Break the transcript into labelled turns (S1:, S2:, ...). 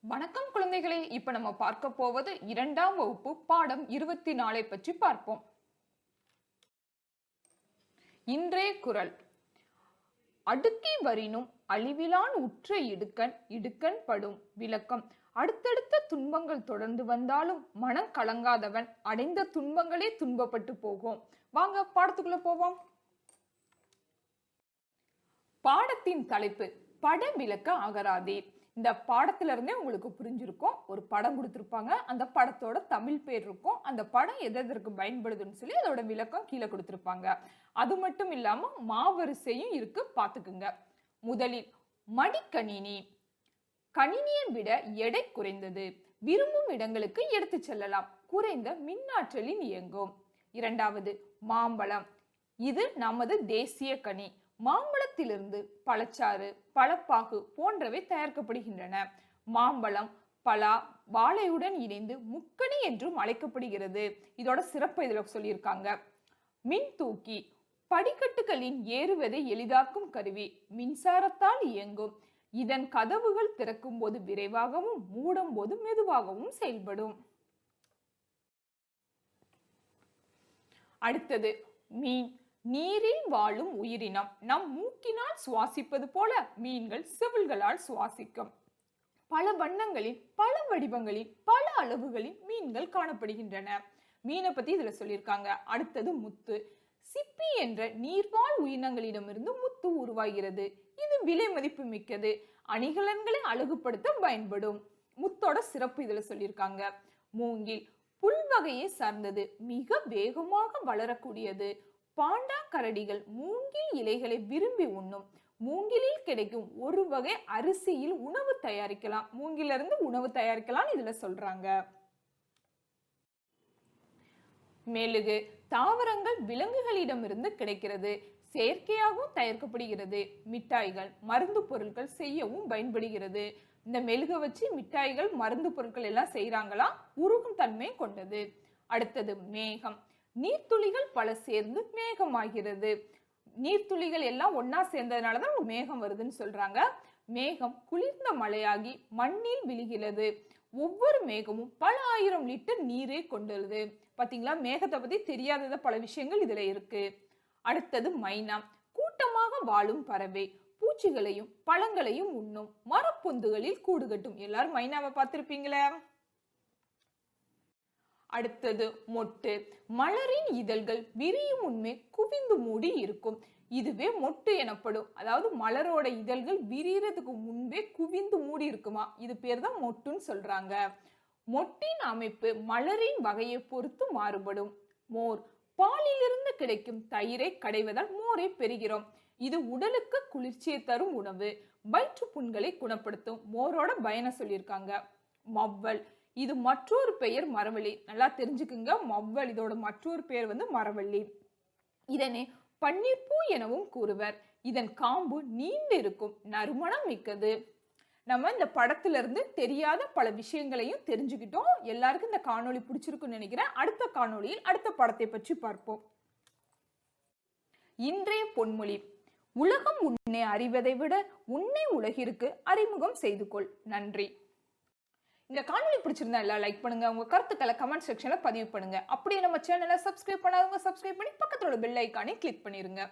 S1: வணக்கம் குழந்தைகளே. இப்ப நம்ம பார்க்க போவது இரண்டாம் வகுப்பு பாடம் இருபத்தி நாலை பற்றி பார்ப்போம். இன்றே குரல். அடுக்கி வரினும் அழிவிலான் உற்ற இடுக்கண் இடுக்கண் படும் விளக்கம். அடுத்தடுத்த துன்பங்கள் தொடர்ந்து வந்தாலும் மனம் கலங்காதவன் அடைந்த துன்பங்களே துன்பப்பட்டு போகும். வாங்க பாடத்துக்குள்ள போவோம். பாடத்தின் தலைப்பு பட விளக்க அகராதி. இந்த பாடத்திலிருந்தே உங்களுக்கு புரிஞ்சிருக்கும். ஒரு படம் கொடுத்துருப்பாங்க. அந்த படத்தோட தமிழ் பேர் இருக்கும். அந்த படம் எது எதற்கு பயன்படுதுன்னு சொல்லி அதோட விளக்கம் கீழே கொடுத்துருப்பாங்க. அது மட்டும் இல்லாமல் மாவரிசையும் இருக்கு பார்த்துக்குங்க முதலில் மடிக்கணினி. கணினியை விட எடை குறைந்தது. விரும்பும் இடங்களுக்கு எடுத்து செல்லலாம். குறைந்த மின்னாற்றலில் இயங்கும். இரண்டாவது மாம்பழம். இது நமது தேசிய கனி. மாம்பழத்திலிருந்து பழச்சாறு பழப்பாகு போன்றவை தயாரிக்கப்படுகின்றன. மாம்பழம் பலா வாழையுடன் இணைந்து முக்கணி என்றும் அழைக்கப்படுகிறது. இதோட சிறப்பு இதில் சொல்லியிருக்காங்க. மின் தூக்கி படிக்கட்டுகளின் ஏறுவதை எளிதாக்கும் கருவி மின்சாரத்தால் இயங்கும். இதன் கதவுகள் திறக்கும் போது விரைவாகவும் மூடும் போது மெதுவாகவும் செயல்படும். அடுத்தது மீன். நீரில் வாழும் உயிரினம். நம் மூக்கினால் சுவாசிப்பது போல மீன்கள் செவில்களால் சுவாசிக்கும். பல வண்ணங்களில் பல வடிவங்களில் பல அளவுகளில் மீன்கள் காணப்படுகின்றன. மீனை பத்தி இதுல சொல்லியிருக்காங்க. அடுத்தது முத்து. சிப்பி என்ற நீர்வாழ் உயிரினங்களிடமிருந்து முத்து உருவாகிறது. இது விலை மதிப்பு மிக்கது. அணிகலன்களை அழகுபடுத்த பயன்படும். முத்தோட சிறப்பு இதுல சொல்லியிருக்காங்க. மூங்கில். புல் வகையை சார்ந்தது. மிக வேகமாக வளரக்கூடியது. பாண்டா கரடிகள் மூங்கில் இலைகளை விரும்பி உண்ணும். மூங்கிலில் கிடைக்கும் ஒரு வகை அரிசியில் உணவு தயாரிக்கலாம். மூங்கிலிருந்து உணவு தயாரிக்கலாம் இதுல சொல்றாங்க. மெழுகு தாவரங்கள் விலங்குகளிடமிருந்து கிடைக்கிறது. செயற்கையாகவும் தயாரிக்கப்படுகிறது. மிட்டாய்கள் மருந்து பொருட்கள் செய்யவும் பயன்படுகிறது. இந்த மெழுகை வச்சு மிட்டாய்கள் மருந்து பொருட்கள் எல்லாம் செய்கிறாங்களா உருகும் தன்மை கொண்டது. அடுத்தது மேகம். நீர்த்துளிகள் பல சேர்ந்து மேகமாகிறது. நீர்த்துளிகள் எல்லாம் ஒன்னா சேர்ந்ததுனால தான் ஒரு மேகம் வருதுன்னு சொல்றாங்க. மேகம் குளிர்ந்த மழையாகி மண்ணில் விழுகிறது. ஒவ்வொரு மேகமும் பல ஆயிரம் லிட்டர் நீரை கொண்டுள்ளது. பாத்தீங்களா? மேகத்தை பத்தி தெரியாதத பல விஷயங்கள் இதுல இருக்கு. அடுத்தது மைனா. கூட்டமாக வாழும் பறவை. பூச்சிகளையும் பழங்களையும் உண்ணும். மரப்பொந்துகளில் கூடு கட்டும். எல்லாரும் மைனாவை பார்த்திருப்பீங்களே? அடுத்தது மொட்டு. மலரின் இதழ்கள் விரியும் உண்மை குவிந்து மூடி இருக்கும். இதுவே மொட்டு எனப்படும். அதாவது மலரோட இதழ்கள் விரியறதுக்கு முன்பே குவிந்து மூடி இருக்குமா? இது பேர் தான் மொட்டுன்னு சொல்றாங்க. மொட்டின் அமைப்பு மலரின் வகையை பொறுத்து மாறுபடும். மோர். பாலிலிருந்து கிடைக்கும் தயிரை கடைவதால் மோரை பெறுகிறோம். இது உடலுக்கு குளிர்ச்சியை தரும் உணவு. வயிற்று புண்களை குணப்படுத்தும். மோரோட பயனை சொல்லியிருக்காங்க. மவ்வல். இது மற்றொரு பெயர் மரவள்ளி. நல்லா தெரிஞ்சுக்குங்க. மவ்வல் இதோட மற்றொரு பெயர் வந்து மரவள்ளி. இதனை பன்னீர்பூ எனவும் கூறுவர். இதன் காம்பு நீண்டு இருக்கும் நறுமணம் மிக்கது. நம்ம இந்த படத்திலிருந்து தெரியாத பல விஷயங்களையும் தெரிஞ்சுக்கிட்டோம். எல்லாருக்கும் இந்த காணொளி பிடிச்சிருக்குன்னு நினைக்கிறேன். அடுத்த காணொளியில் அடுத்த படத்தை பற்றி பார்ப்போம். இன்றைய பொன்மொழி. உலகம் உன்னை அறிவதை விட உன்னை உலகிற்கு அறிமுகம் செய்து கொள். நன்றி. இந்த காணொலி பிடிச்சிருந்தா எல்லாம் லைக் பண்ணுங்க. உங்க கருத்துக்களை கமெண்ட் செக்ஷன்ல பதிவு பண்ணுங்க. அப்படியே நம்ம சேனலை சப்ஸ்கிரைப் பண்ணாதவங்க சப்ஸ்கிரைப் பண்ணி பக்கத்தோட பெல் ஐக்கானே கிளிக் பண்ணிருங்க.